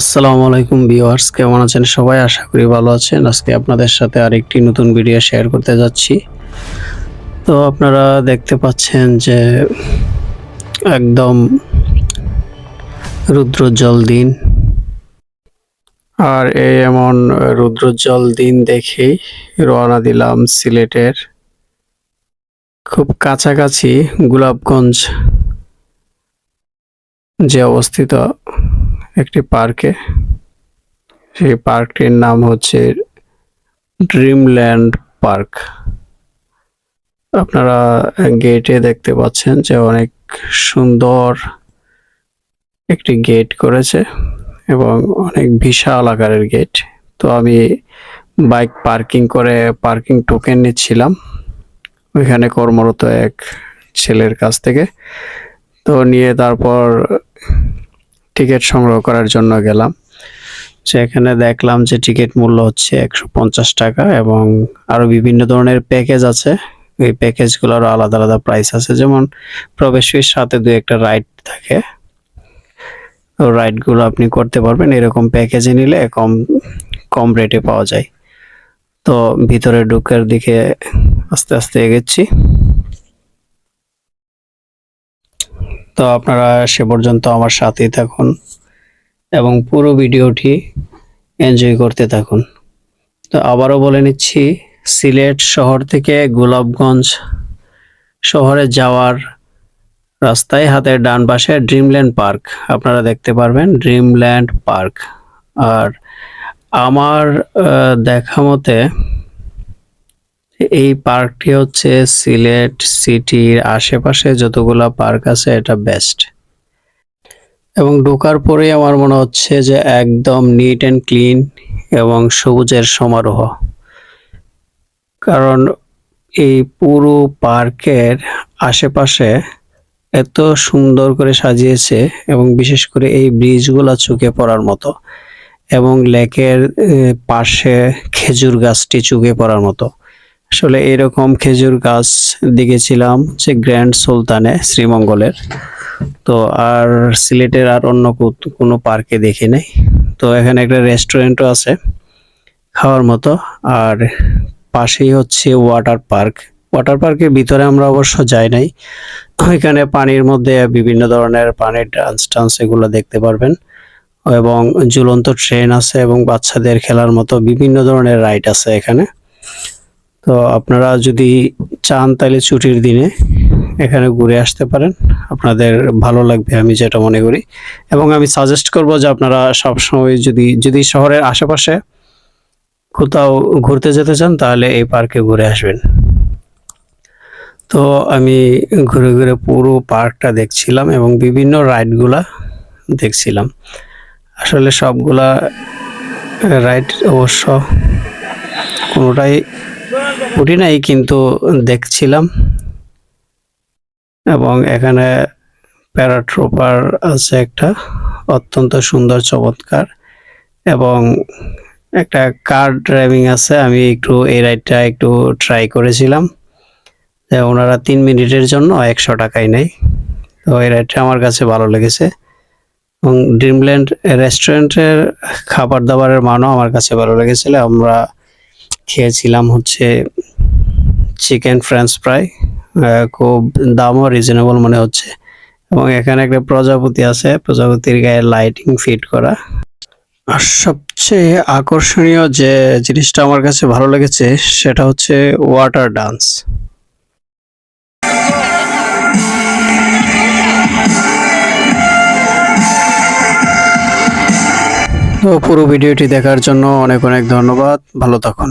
আসসালামু আলাইকুম ভিউয়ার্স, কেমন আছেন সবাই? আশা করি ভালো আছেন। আজকে আপনাদের সাথে আরেকটি নতুন ভিডিও শেয়ার করতে যাচ্ছি। তো আপনারা দেখতে পাচ্ছেন যে একদম রুদ্রোজ্জ্বল দিন। আর এই এমন রুদ্রোজ্জ্বল দিন দেখেই রওনা দিলাম সিলেটের খুব কাছাকাছি গোলাপগঞ্জ, যে অবস্থিত একটি পার্কে। সেই পার্কটির নাম হচ্ছে ড্রিমল্যান্ড পার্ক। আপনারা গেটে দেখতে পাচ্ছেন যে অনেক সুন্দর একটি গেট করেছে এবং অনেক বিশাল আকারের গেট। তো আমি বাইক পার্কিং করে পার্কিং টোকেন নিচ্ছিলাম। ওইখানে কর্মরত এক ছেলের কাছ থেকে। তো নিয়ে তারপর টিকিট সংগ্রহ করার জন্য গেলাম। সেখানে দেখলাম যে টিকিট মূল্য হচ্ছে একশো পঞ্চাশ টাকা এবং আরও বিভিন্ন ধরনের প্যাকেজ আছে। এই প্যাকেজগুলোরও আলাদা আলাদা প্রাইস আছে। যেমন প্রবেশ ফির সাথে দু একটা রাইড থাকে। তো রাইডগুলো আপনি করতে পারবেন। এরকম প্যাকেজে নিলে কম কম রেটে পাওয়া যায়। তো ভিতরে ঢুকার দিকে আস্তে আস্তে এগেছি তো আপনারা সে পর্যন্ত আমার সাথেই থাকুন এবং পুরো ভিডিওটি এনজয় করতে থাকুন। তো আবারও বলে নিচ্ছি, সিলেট শহর থেকে গোলাপগঞ্জ শহরে যাওয়ার রাস্তায় হাতের ডান পাশে ড্রিমল্যান্ড পার্ক আপনারা দেখতে পারবেন ড্রিমল্যান্ড পার্ক আর আমার দেখা মতে এই পার্কটি হচ্ছে সিলেট সিটির আশেপাশে যতগুলা পার্ক আছে, এটা বেস্ট এবং ঢোকার পরেই আমার মনে হচ্ছে যে একদম নিট অ্যান্ড ক্লিন এবং সবুজের সমারোহ। কারণ এই পুরো পার্কের আশেপাশে এত সুন্দর করে সাজিয়েছে এবং বিশেষ করে এই ব্রিজগুলা চোখে পড়ার মতো এবং লেকের পাশে খেজুর গাছটি চুকে পড়ার মতো। আসলে এরকম খেজুর গাছ দেখেছিলাম যে গ্র্যান্ড সুলতানে শ্রীমঙ্গলের। তো আর সিলেটের আর অন্য কোনো পার্কে দেখি নাই। তো এখানে একটা রেস্টুরেন্টও আছে খাওয়ার মতো। আর পাশেই হচ্ছে ওয়াটার পার্ক। ওয়াটার পার্কের ভিতরে আমরা অবশ্য যাই নাই। ওইখানে পানির মধ্যে বিভিন্ন ধরনের পানির ডান্স টান্স এগুলো দেখতে পারবেন। এবং ঝুলন্ত ট্রেন আছে এবং বাচ্চাদের খেলার মতো বিভিন্ন ধরনের রাইড আছে এখানে। তো আপনারা যদি চান তাহলে ছুটির দিনে এখানে ঘুরে আসতে পারেন। আপনাদের ভালো লাগবে আমি যেটা মনে করি। এবং আমি সাজেস্ট করব যে আপনারা সবসময় যদি যদি শহরের আশেপাশে কোথাও ঘুরতে যেতে চান, তাহলে এই পার্কে ঘুরে আসবেন। তো আমি ঘুরে ঘুরে পুরো পার্কটা দেখছিলাম এবং বিভিন্ন রাইডগুলা দেখছিলাম। আসলে সবগুলা রাইড অবশ্য কোনোটাই উঠি নাই, কিন্তু দেখছিলাম। এবং এখানে প্যারাট্রোপার আছে একটা, অত্যন্ত সুন্দর, চমৎকার। এবং একটা কার ড্রাইভিং আছে, আমি একটু এই রাইডটা একটু ট্রাই করেছিলাম। ওনারা তিন মিনিটের জন্য একশো টাকাই নেই তো এই রাইডটা আমার কাছে ভালো লেগেছে। এবং ড্রিমল্যান্ড রেস্টুরেন্টের খাবার দাবারের মানও আমার কাছে ভালো লেগেছিল। আমরা খেয়েছিলাম হচ্ছে চিকেন ফ্রেঞ্চ ফ্রাই খুব দামও রিজনেবল মনে হচ্ছে। এবং এখানে একটা প্রজাপতি আছে, প্রজাপতির গায়ে লাইটিং ফিট করা। আর সবচেয়ে আকর্ষণীয় যে জিনিসটা আমার কাছে ভালো লেগেছে, সেটা হচ্ছে ওয়াটার ডান্স তো পুরো ভিডিওটি দেখার জন্য অনেক অনেক ধন্যবাদ। ভালো থাকুন।